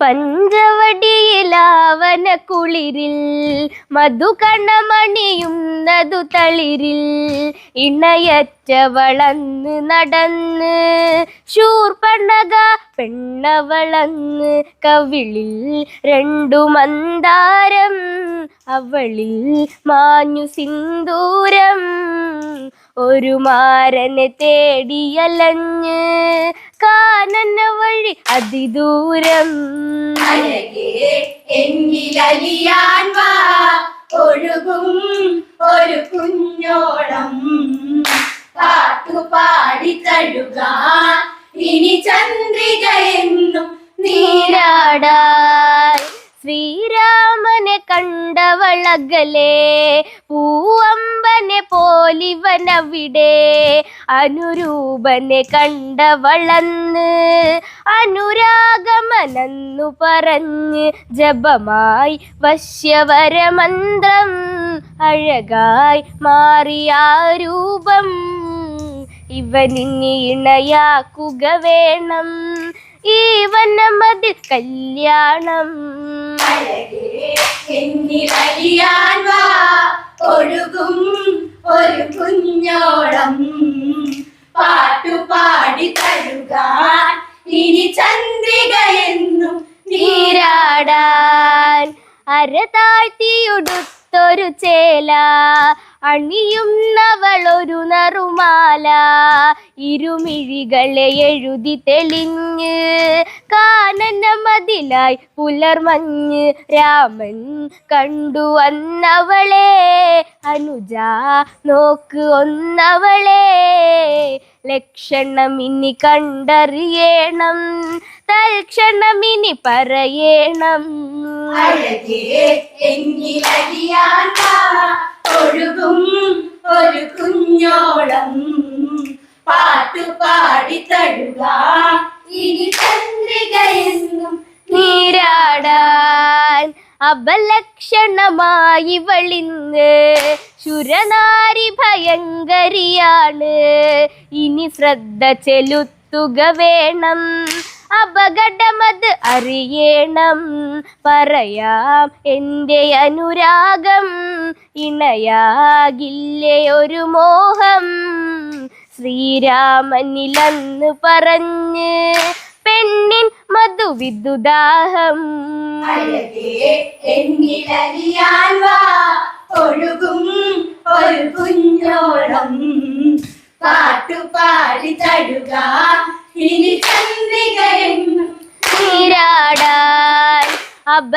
പഞ്ചവടിയിലാവന കുളിരിൽ മധുകണമണിയുന്നതു തളിരിൽ ഇണയറ്റ വളന്ന് നടന്ന് ശൂർപ്പണക പെണ്ണവളന്ന് കവിളിൽ രണ്ടു മന്ദാരം അവളിൽ മാഞ്ഞു സിന്ദൂരം. ഒരു മാരനെ തേടിയലഞ്ഞ് കാനന വഴി അതിദൂരം എന്നിലലിയാൻ വാ. ഒഴുകും ഒരു കുഞ്ഞോളം. പാട്ടുപാടി തഴുക. ഇനി ചന്ദ്രിക എന്നും നീരാടാൻ. ശ്രീരാമനെ കണ്ടവളകലേ പൂവമ്പനെ പോലിവനവിടെ അനുരൂപനെ കണ്ടവളന്ന് അനുരാഗമനന്നു പറഞ്ഞ് ജപമായി വശ്യവരമന്ത്രം അഴകായി മാറിയ രൂപം ഇവനിനി ഇണയാക്കുക വേണം. ഈ വനമതിൽ കല്യാണം. ഒഴുകും കുഞ്ഞോളം പാട്ടുപാടി തരുക ഇനി ചന്ദ്രിക എന്നും നീരാടാൻ. അര താഴ്ത്തിയുടുത്തൊരു ചേല. അണിയുന്നവളൊരു നറുമാല. ഇരുമിഴികളെ എഴുതി തെളിഞ്ഞ് കാനന മതിലായി പുലർമഞ്ഞ് രാമൻ കണ്ടു വന്നവളെ. അനുജ നോക്ക് ഒന്നവളെ. ഇനി കണ്ടറിയണം. തൽക്ഷണം ഇനി പറയണം വാ ഒഴുകും ഒരു കുഞ്ഞോളം പാട്ടുപാടി ഇനി ചന്ദ്രികയെന്നും നീരാടാൻ അപലക്ഷണമായി വളിന്ന് ശുരനാരി ഭയങ്കരിയാണ്. ഇനി ശ്രദ്ധ ചെലുത്തുക വേണം. അപകടമത് അറിയണം. പറയാം എന്റെ അനുരാഗം ഇണയാകില്ലേ ഒരു മോഹം. ശ്രീരാമനിലന്ന് പറഞ്ഞ് പെണ്ണിൻ വാ ഒഴുകും ഒരു കുഞ്ഞോളം. പാട്ടുപാടി തടുക ഇനി ചന്ദ്രികയും നീരാടാൻ അപ